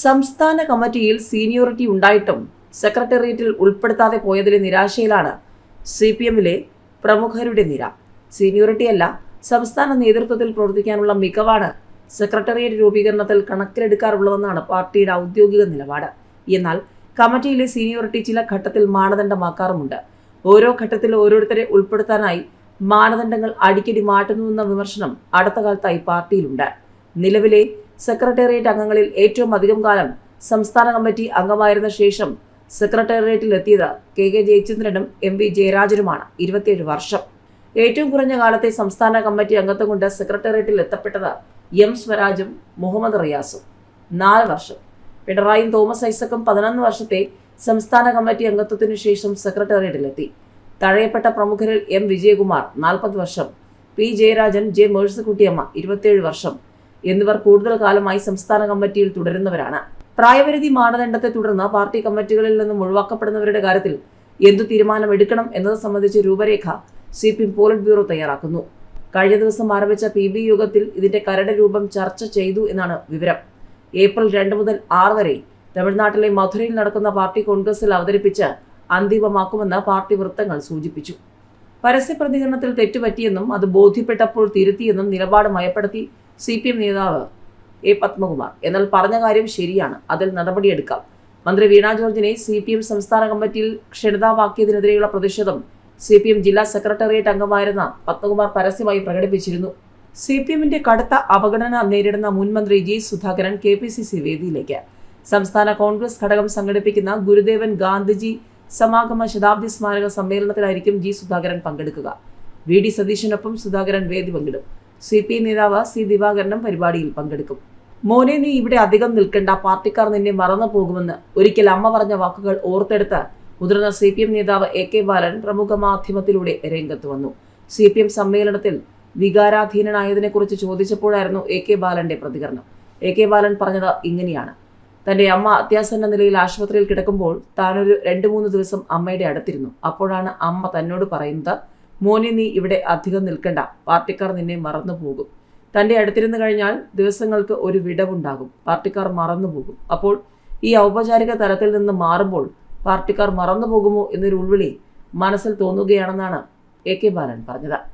സംസ്ഥാന കമ്മിറ്റിയിൽ സീനിയോറിറ്റി ഉണ്ടായിട്ടും സെക്രട്ടേറിയറ്റിൽ ഉൾപ്പെടുത്താതെ പോയതിലെ നിരാശയിലാണ് സി പി എമ്മിലെ പ്രമുഖരുടെ നിര. സീനിയോറിറ്റിയല്ല സംസ്ഥാന നേതൃത്വത്തിൽ പ്രവർത്തിക്കാനുള്ള മികവാണ് സെക്രട്ടേറിയറ്റ് രൂപീകരണത്തിൽ കണക്കിലെടുക്കാറുള്ളതെന്നാണ് പാർട്ടിയുടെ ഔദ്യോഗിക നിലപാട്. എന്നാൽ കമ്മിറ്റിയിലെ സീനിയോറിറ്റി ചില ഘട്ടത്തിൽ മാനദണ്ഡമാക്കാറുമുണ്ട്. ഓരോ ഘട്ടത്തിൽ ഓരോരുത്തരെ ഉൾപ്പെടുത്താനായി മാനദണ്ഡങ്ങൾ അടിക്കടി മാറ്റുന്നുവെന്ന വിമർശനം അടുത്ത കാലത്തായി പാർട്ടിയിലുണ്ട്. നിലവിലെ സെക്രട്ടേറിയറ്റ് അംഗങ്ങളിൽ ഏറ്റവും അധികം കാലം സംസ്ഥാന കമ്മിറ്റി അംഗമായിരുന്ന ശേഷം സെക്രട്ടേറിയറ്റിലെത്തിയത് കെ കെ ജയചന്ദ്രനും എം വി ജയരാജനുമാണ്. ഇരുപത്തിയേഴ് വർഷം. ഏറ്റവും കുറഞ്ഞ കാലത്തെ സംസ്ഥാന കമ്മിറ്റി അംഗത്വം കൊണ്ട് സെക്രട്ടേറിയറ്റിൽ എത്തപ്പെട്ടത് എം സ്വരാജും മുഹമ്മദ് റിയാസും. നാല് വർഷം. പിണറായിയും തോമസ് ഐസക്കും പതിനൊന്ന് വർഷത്തെ സംസ്ഥാന കമ്മിറ്റി അംഗത്വത്തിനു ശേഷം സെക്രട്ടേറിയറ്റിലെത്തി. തഴയപ്പെട്ട പ്രമുഖരിൽ എം വിജയകുമാർ നാൽപ്പത് വർഷം. പി ജയരാജൻ ജെ മേഴ്സിക്കുട്ടിയമ്മ ഇരുപത്തിയേഴ് വർഷം. എന്നിവർ കൂടുതൽ കാലമായി സംസ്ഥാന കമ്മിറ്റിയിൽ തുടരുന്നവരാണ്. പ്രായപരിധി മാനദണ്ഡത്തെ തുടർന്ന് പാർട്ടി കമ്മിറ്റികളിൽ നിന്നും ഒഴിവാക്കപ്പെടുന്നവരുടെ കാര്യത്തിൽ എന്തു തീരുമാനമെടുക്കണം എന്നത് സംബന്ധിച്ച് രൂപരേഖ സി പി പോളിറ്റ് ബ്യൂറോ തയ്യാറാക്കുന്നു. കഴിഞ്ഞ ദിവസം ആരംഭിച്ച പി ബി യോഗത്തിൽ ഇതിന്റെ കരട് രൂപം ചർച്ച ചെയ്തു എന്നാണ് വിവരം. ഏപ്രിൽ രണ്ട് മുതൽ ആറ് വരെ തമിഴ്നാട്ടിലെ മധുരയിൽ നടക്കുന്ന പാർട്ടി കോൺഗ്രസിൽ അവതരിപ്പിച്ച് അന്തിമമാക്കുമെന്ന് പാർട്ടി വൃത്തങ്ങൾ സൂചിപ്പിച്ചു. പരസ്യ പ്രതികരണത്തിൽ തെറ്റുപറ്റിയെന്നും അത് ബോധ്യപ്പെട്ടപ്പോൾ തിരുത്തിയെന്നും നിലപാട് മയപ്പെടുത്തി സി പി എം നേതാവ് എ പത്മകുമാർ. എന്നാൽ പറഞ്ഞ കാര്യം ശരിയാണ്. അതിൽ നടപടിയെടുക്കാം. മന്ത്രി വീണ ജോർജിനെ സി പി എം സംസ്ഥാന കമ്മിറ്റിയിൽ ക്ഷണിതാവാക്കിയതിനെതിരെയുള്ള പ്രതിഷേധം സി പി എം ജില്ലാ സെക്രട്ടേറിയറ്റ് അംഗമായിരുന്ന പത്മകുമാർ പരസ്യമായി പ്രകടിപ്പിച്ചിരുന്നു. സി പി എമ്മിന്റെ കടുത്ത അവഗണന നേരിടുന്ന മുൻ മന്ത്രി G Sudhakaran K P C C വേദിയിലേക്ക്. സംസ്ഥാന കോൺഗ്രസ് ഘടകം സംഘടിപ്പിക്കുന്ന ഗുരുദേവൻ ഗാന്ധിജി സമാഗമ ശതാബ്ദി സ്മാരക സമ്മേളനത്തിലായിരിക്കും ജി സുധാകരൻ പങ്കെടുക്കുക. വി ഡി സതീശനൊപ്പം സുധാകരൻ വേദി പങ്കിടും. സി പി നേതാവ് സി ദിവാകരനും പരിപാടിയിൽ പങ്കെടുക്കും. മോനെ നീ ഇവിടെ അധികം നിൽക്കേണ്ട. പാർട്ടിക്കാർ നിന്നെ മറന്നു പോകുമെന്ന് ഒരിക്കൽ അമ്മ പറഞ്ഞ വാക്കുകൾ ഓർത്തെടുത്ത് മുതിർന്ന സി പി എം നേതാവ് എ കെ ബാലൻ പ്രമുഖ മാധ്യമത്തിലൂടെ രംഗത്ത് വന്നു. സി പി എം സമ്മേളനത്തിൽ വികാരാധീനനായതിനെക്കുറിച്ച് ചോദിച്ചപ്പോഴായിരുന്നു എ കെ ബാലന്റെ പ്രതികരണം. എ കെ ബാലൻ പറഞ്ഞത് ഇങ്ങനെയാണ്. തന്റെ അമ്മ അത്യാസന്ന നിലയിൽ ആശുപത്രിയിൽ കിടക്കുമ്പോൾ താനൊരു രണ്ട് മൂന്ന് ദിവസം അമ്മയുടെ അടുത്തിരുന്നു. അപ്പോഴാണ് അമ്മ തന്നോട് പറയുന്നത് മോനെ നീ ഇവിടെ അധികം നിൽക്കണ്ട. പാർട്ടിക്കാർ നിന്നെ മറന്നു പോകും തന്റെ അടുത്തിരുന്ന് കഴിഞ്ഞാൽ ദിവസങ്ങൾക്ക് ഒരു വിടവുണ്ടാകും. പാർട്ടിക്കാർ മറന്നു പോകും അപ്പോൾ ഈ ഔപചാരിക തലത്തിൽ നിന്ന് മാറുമ്പോൾ പാർട്ടിക്കാർ മറന്നു പോകുമോ എന്നൊരു ഉൾവിളി മനസ്സിൽ തോന്നുകയാണെന്നാണ് എ കെ ബാലൻ പറഞ്ഞത്.